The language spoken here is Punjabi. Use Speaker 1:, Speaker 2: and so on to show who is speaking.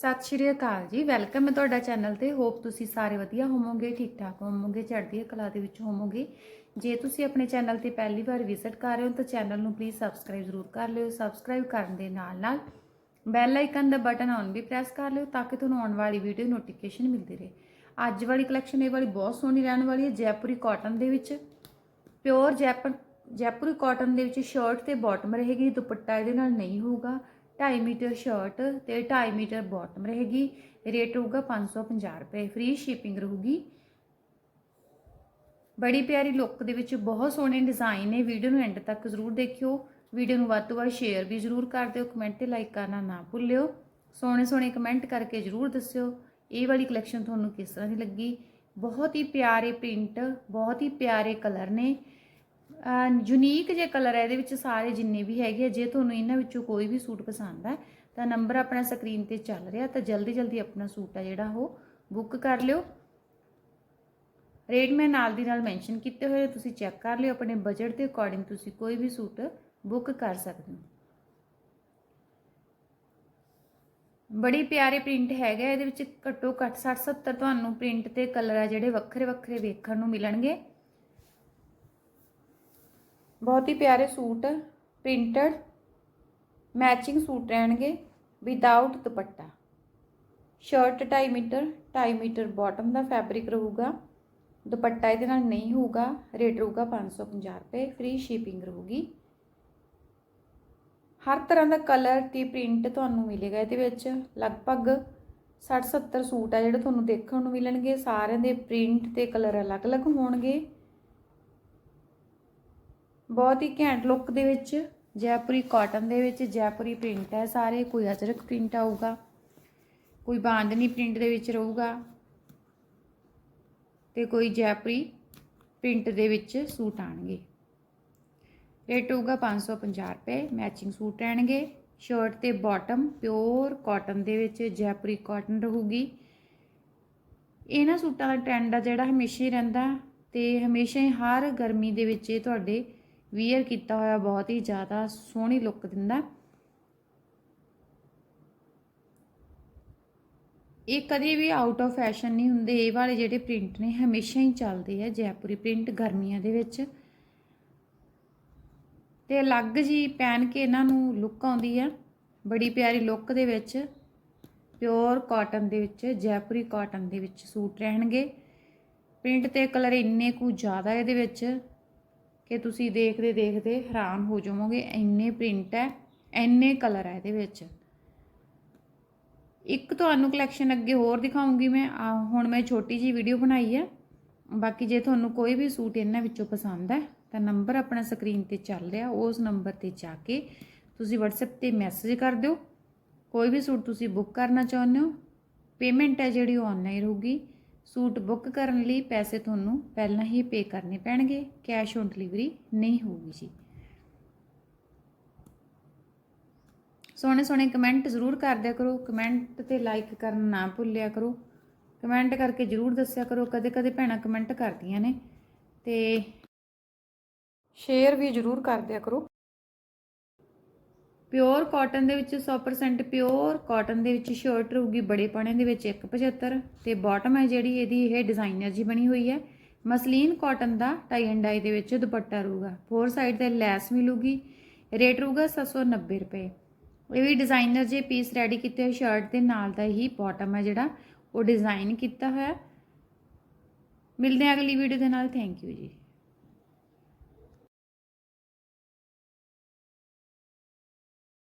Speaker 1: ਸਤਿ ਸ਼੍ਰੀ ਅਕਾਲ ਜੀ। ਵੈਲਕਮ ਹੈ ਤੁਹਾਡਾ ਚੈਨਲ ਤੇ। ਹੋਪ ਤੁਸੀਂ ਸਾਰੇ ਵਧੀਆ ਹੋਵੋਗੇ, ਠੀਕ ਠਾਕ ਹੋਵੋਗੇ, ਚੜ੍ਹਦੀ ਕਲਾ ਦੇ ਵਿੱਚ ਹੋਵੋਗੇ। ਜੇ ਤੁਸੀਂ ਆਪਣੇ ਚੈਨਲ ਤੇ ਪਹਿਲੀ ਵਾਰ ਵਿਜ਼ਿਟ ਕਰ ਰਹੇ ਹੋ ਤਾਂ ਚੈਨਲ ਨੂੰ ਪਲੀਜ਼ ਸਬਸਕ੍ਰਾਈਬ ਜ਼ਰੂਰ ਕਰ ਲਿਓ। ਸਬਸਕ੍ਰਾਈਬ ਕਰਨ ਦੇ ਨਾਲ ਨਾਲ ਬੈਲ ਆਈਕਨ ਦਾ ਬਟਨ ਔਨ ਵੀ ਪ੍ਰੈਸ ਕਰ ਲਿਓ ਤਾਂ ਕਿ ਤੁਹਾਨੂੰ ਆਉਣ ਵਾਲੀ ਵੀਡੀਓ ਨੋਟੀਫਿਕੇਸ਼ਨ ਮਿਲਦੀ ਰਹੇ। ਅੱਜ ਵਾਲੀ ਕਲੈਕਸ਼ਨ ਇਹ ਵਾਲੀ ਬਹੁਤ ਸੋਹਣੀ ਰਹਿਣ ਵਾਲੀ ਹੈ ਜੈਪੁਰੀ ਕਾਟਨ ਦੇ ਵਿੱਚ। ਪਿਓਰ ਜੈਪਨ ਜੈਪੁਰੀ ਕਾਟਨ ਦੇ ਵਿੱਚ ਸ਼ਰਟ ਤੇ ਬਾਟਮ ਰਹੇਗੀ, ਦੁਪੱਟਾ ਇਹਦੇ ਨਾਲ ਨਹੀਂ ਹੋਊਗਾ। 2.5 ਮੀਟਰ ਸ਼ਰਟ ਤੇ 2.5 ਮੀਟਰ ਬਾਟਮ ਰਹੇਗੀ। ਰੇਟ ਹੋਊਗਾ 550 ਰੁਪਏ। ਫ੍ਰੀ ਸ਼ਿਪਿੰਗ ਰਹੂਗੀ। ਬੜੀ ਪਿਆਰੀ ਲੁੱਕ ਦੇ ਵਿੱਚ ਬਹੁਤ ਸੋਹਣੇ ਡਿਜ਼ਾਈਨ ਨੇ। ਵੀਡੀਓ ਨੂੰ ਐਂਡ ਤੱਕ ਜ਼ਰੂਰ ਦੇਖਿਓ। ਵੀਡੀਓ ਨੂੰ ਵੱਧ ਤੋਂ ਵੱਧ ਸ਼ੇਅਰ ਵੀ ਜ਼ਰੂਰ ਕਰ ਦਿਓ। ਕਮੈਂਟ ਤੇ ਲਾਈਕ ਕਰਨਾ ਨਾ ਭੁੱਲਿਓ। ਸੋਹਣੇ ਸੋਹਣੇ ਕਮੈਂਟ ਕਰਕੇ ਜ਼ਰੂਰ ਦੱਸਿਓ। ਇਹ ਵਾਲੀ ਕਲੈਕਸ਼ਨ ਤੁਹਾਨੂੰ ਕਿਸ ਤਰ੍ਹਾਂ ਦੀ ਲੱਗੀ? ਬਹੁਤ ਹੀ ਪਿਆਰੇ ਪ੍ਰਿੰਟ ਬਹੁਤ ਹੀ ਪਿਆਰੇ ਕਲਰ ਨੇ। ਯੂਨੀਕ ਜੇ ਕਲਰ ਹੈ, ਇਹਦੇ ਵਿੱਚ ਸਾਰੇ ਜਿੰਨੇ ਵੀ ਹੈਗੇ ਆ, ਜੇ ਤੁਹਾਨੂੰ ਇਹਨਾਂ ਵਿੱਚੋਂ ਕੋਈ ਵੀ ਸੂਟ ਪਸੰਦ ਹੈ, ਤਾਂ ਨੰਬਰ ਆਪਣਾ ਸਕਰੀਨ ਤੇ ਚੱਲ ਰਿਹਾ, ਤਾਂ ਜਲਦੀ ਜਲਦੀ ਆਪਣਾ ਸੂਟ ਆ ਜਿਹੜਾ ਉਹ ਬੁੱਕ ਕਰ ਲਿਓ। ਰੇਟ ਮੈਂ ਨਾਲ ਦੀ ਨਾਲ ਮੈਂਸ਼ਨ ਕੀਤੇ ਹੋਏ ਤੁਸੀਂ ਚੈੱਕ ਕਰ ਲਿਓ, ਆਪਣੇ ਬਜਟ ਦੇ ਅਕੋਰਡਿੰਗ ਤੁਸੀਂ ਕੋਈ ਵੀ ਸੂਟ ਬੁੱਕ ਕਰ ਸਕਦੇ ਹੋ। ਬੜੀ ਪਿਆਰੇ ਪ੍ਰਿੰਟ ਹੈਗਾ ਇਹਦੇ ਵਿੱਚ ਘੱਟੋ ਘੱਟ 60 70 ਤੁਹਾਨੂੰ ਪ੍ਰਿੰਟ ਤੇ ਕਲਰ ਆ ਜਿਹੜੇ ਵੱਖਰੇ ਵੱਖਰੇ ਵੇਖਣ ਨੂੰ ਮਿਲਣਗੇ। ਬਹੁਤ ਹੀ ਪਿਆਰੇ ਸੂਟ ਪ੍ਰਿੰਟਡ ਮੈਚਿੰਗ ਸੂਟ ਰਹਿਣਗੇ without dupatta. Shirt 2.5 metre 2.5 metre bottom ਦਾ ਫੈਬਰਿਕ ਰਹੂਗਾ। ਦੁਪੱਟਾ ਇਹਦੇ ਨਾਲ ਨਹੀਂ ਹੋਊਗਾ ਰੇਟ ਰਹੂਗਾ 550 ਰੁਪਏ ਫ੍ਰੀ ਸ਼ਿਪਿੰਗ ਰਹੂਗੀ। ਹਰ ਤਰ੍ਹਾਂ ਦਾ ਕਲਰ ਤੇ ਪ੍ਰਿੰਟ ਤੁਹਾਨੂੰ ਮਿਲੇਗਾ ਇਹਦੇ ਵਿੱਚ। ਲਗਭਗ 60 70 ਸੂਟ ਆ ਜਿਹੜੇ ਤੁਹਾਨੂੰ ਦੇਖਣ ਨੂੰ ਮਿਲਣਗੇ। ਸਾਰਿਆਂ ਦੇ ਪ੍ਰਿੰਟ ਤੇ ਕਲਰ ਅਲੱਗ-ਅਲੱਗ ਹੋਣਗੇ। ਬਹੁਤ ਹੀ ਘੈਂਟ ਲੁੱਕ ਦੇ ਵਿੱਚ, ਜੈਪੁਰੀ ਕਾਟਨ ਦੇ ਵਿੱਚ, ਜੈਪੁਰੀ ਪ੍ਰਿੰਟ ਹੈ ਸਾਰੇ, ਕੋਈ ਅਜਰਕ ਪ੍ਰਿੰਟ ਆਊਗਾ, ਕੋਈ ਬਾਂਦਨੀ ਪ੍ਰਿੰਟ ਦੇ ਵਿੱਚ ਰਹੂਗਾ ਤੇ ਕੋਈ ਜੈਪੁਰੀ ਪ੍ਰਿੰਟ ਦੇ ਵਿੱਚ ਸੂਟ ਆਣਗੇ ਰੇਟ ਹੋਊਗਾ 550 ਰੁਪਏ ਮੈਚਿੰਗ ਸੂਟ ਰਹਿਣਗੇ। ਸ਼ਰਟ ਤੇ ਬਾਟਮ ਪਿਓਰ ਕਾਟਨ ਦੇ ਵਿੱਚ ਜੈਪੁਰੀ ਕਾਟਨ ਰਹੂਗੀ। ਇਹਨਾਂ ਸੂਟਾਂ ਦਾ ਟ੍ਰੈਂਡ ਆ ਜਿਹੜਾ ਹਮੇਸ਼ਾ ਹੀ ਰਹਿੰਦਾ ਤੇ ਹਮੇਸ਼ਾ ਹੀ ਹਰ ਗਰਮੀ ਦੇ ਵਿੱਚ ਇਹ ਤੁਹਾਡੇ ਵੀਅਰ ਕੀਤਾ ਹੋਇਆ, ਬਹੁਤ ਹੀ ਜ਼ਿਆਦਾ ਸੋਹਣੀ ਲੁੱਕ ਦਿੰਦਾ। ਇਹ ਕਦੇ ਵੀ ਆਊਟ ਆਫ ਫੈਸ਼ਨ ਨਹੀਂ ਹੁੰਦੇ। ਇਹ ਵਾਲੇ ਜਿਹੜੇ ਪ੍ਰਿੰਟ ਨੇ, ਹਮੇਸ਼ਾ ਹੀ ਚੱਲਦੇ ਆ ਜੈਪੁਰੀ ਪ੍ਰਿੰਟ ਗਰਮੀਆਂ ਦੇ ਵਿੱਚ। ਤੇ ਅਲੱਗ ਜੀ ਪਹਿਨ ਕੇ ਇਹਨਾਂ ਨੂੰ ਲੁੱਕ ਆਉਂਦੀ ਆ, ਬੜੀ ਪਿਆਰੀ ਲੁੱਕ ਦੇ ਵਿੱਚ। ਪਿਓਰ ਕਾਟਨ ਦੇ ਵਿੱਚ, ਜੈਪੁਰੀ ਕਾਟਨ ਦੇ ਵਿੱਚ ਸੂਟ ਰਹਿਣਗੇ। ਪ੍ਰਿੰਟ ਤੇ ਕਲਰ ਇੰਨੇ ਕੁ ਜ਼ਿਆਦਾ ਇਹਦੇ ਵਿੱਚ। ਕਿ ਤੁਸੀਂ ਦੇਖਦੇ ਦੇਖਦੇ ਹੈਰਾਨ ਹੋ ਜਾਵੋਗੇ, ਇੰਨੇ ਪ੍ਰਿੰਟ ਹੈ, ਇੰਨੇ ਕਲਰ ਹੈ ਇਹਦੇ ਵਿੱਚ। ਇੱਕ ਤੁਹਾਨੂੰ ਕਲੈਕਸ਼ਨ ਅੱਗੇ ਹੋਰ ਦਿਖਾਉਂਗੀ ਮੈਂ। ਆਹ ਹੁਣ ਮੈਂ ਛੋਟੀ ਜੀ ਵੀਡੀਓ ਬਣਾਈ ਹੈ। ਬਾਕੀ ਜੇ ਤੁਹਾਨੂੰ ਕੋਈ ਵੀ ਸੂਟ ਇਹਨਾਂ ਵਿੱਚੋਂ ਪਸੰਦ ਹੈ, ਤਾਂ ਨੰਬਰ ਆਪਣਾ ਸਕਰੀਨ ਤੇ ਚੱਲ ਰਿਹਾ, ਉਸ ਨੰਬਰ ਤੇ ਜਾ ਕੇ ਤੁਸੀਂ WhatsApp ਤੇ ਮੈਸੇਜ ਕਰ ਦਿਓ। ਕੋਈ ਵੀ ਸੂਟ ਤੁਸੀਂ ਬੁੱਕ ਕਰਨਾ ਚਾਹੁੰਦੇ ਹੋ ਪੇਮੈਂਟ ਹੈ ਜਿਹੜੀ ਉਹ ਆਨਲਾਈਨ ਰਹੂਗੀ। ਸੂਟ ਬੁੱਕ ਕਰਨ ਲਈ ਪੈਸੇ ਤੁਹਾਨੂੰ ਪਹਿਲਾਂ ਹੀ ਪੇ ਕਰਨੇ ਪੈਣਗੇ, ਕੈਸ਼ ਔਨ ਡਿਲੀਵਰੀ ਨਹੀਂ ਹੋਊਗੀ ਜੀ। ਸੋਹਣੇ ਸੋਹਣੇ ਕਮੈਂਟ ਜ਼ਰੂਰ ਕਰਦਿਆ ਕਰੋ, ਕਮੈਂਟ ਤੇ ਲਾਈਕ ਕਰਨਾ ਨਾ ਭੁੱਲਿਆ ਕਰੋ। ਕਮੈਂਟ ਕਰਕੇ ਜ਼ਰੂਰ ਦੱਸਿਆ ਕਰੋ, ਕਦੇ ਕਦੇ ਭੈਣਾਂ ਕਮੈਂਟ ਕਰਦੀਆਂ ਨੇ ਤੇ ਸ਼ੇਅਰ ਵੀ ਜ਼ਰੂਰ ਕਰਦਿਆ ਕਰੋ। ਪਿਓਰ ਕਾਟਨ ਦੇ ਵਿੱਚ 100% ਪਿਓਰ ਕਾਟਨ ਦੇ ਵਿੱਚ ਸ਼ਰਟ ਰਹੂਗੀ, ਬੜੇ ਪਾਣੇ ਦੇ ਵਿੱਚ 175 ਤੇ ਬਾਟਮ ਹੈ ਜਿਹੜੀ ਇਹਦੀ ਇਹ ਡਿਜ਼ਾਈਨਰ ਜੀ, ਬਣੀ ਹੋਈ ਹੈ। ਮਸਲੀਨ ਕਾਟਨ ਦਾ ਟਾਈ ਐਂਡ ਡਾਈ ਦੇ ਵਿੱਚ ਦੁਪੱਟਾ ਰਹੂਗਾ। ਫੋਰ ਸਾਈਡ ਤੇ ਲੈਸ ਮਿਲੂਗੀ ਰੇਟ ਰਹੂਗਾ 790 ਰੁਪਏ। ਇਹ ਵੀ ਡਿਜ਼ਾਈਨਰ ਜੇ ਪੀਸ ਰੈਡੀ ਕੀਤੇ ਹੋਏ ਸ਼ਰਟ ਦੇ ਨਾਲ ਦਾ ਹੀ ਬਾਟਮ ਹੈ ਜਿਹੜਾ, ਉਹ ਡਿਜ਼ਾਈਨ ਕੀਤਾ ਹੋਇਆ। ਮਿਲਦੇ ਹਾਂ ਅਗਲੀ ਵੀਡੀਓ ਦੇ ਨਾਲ। ਥੈਂਕ ਯੂ ਜੀ।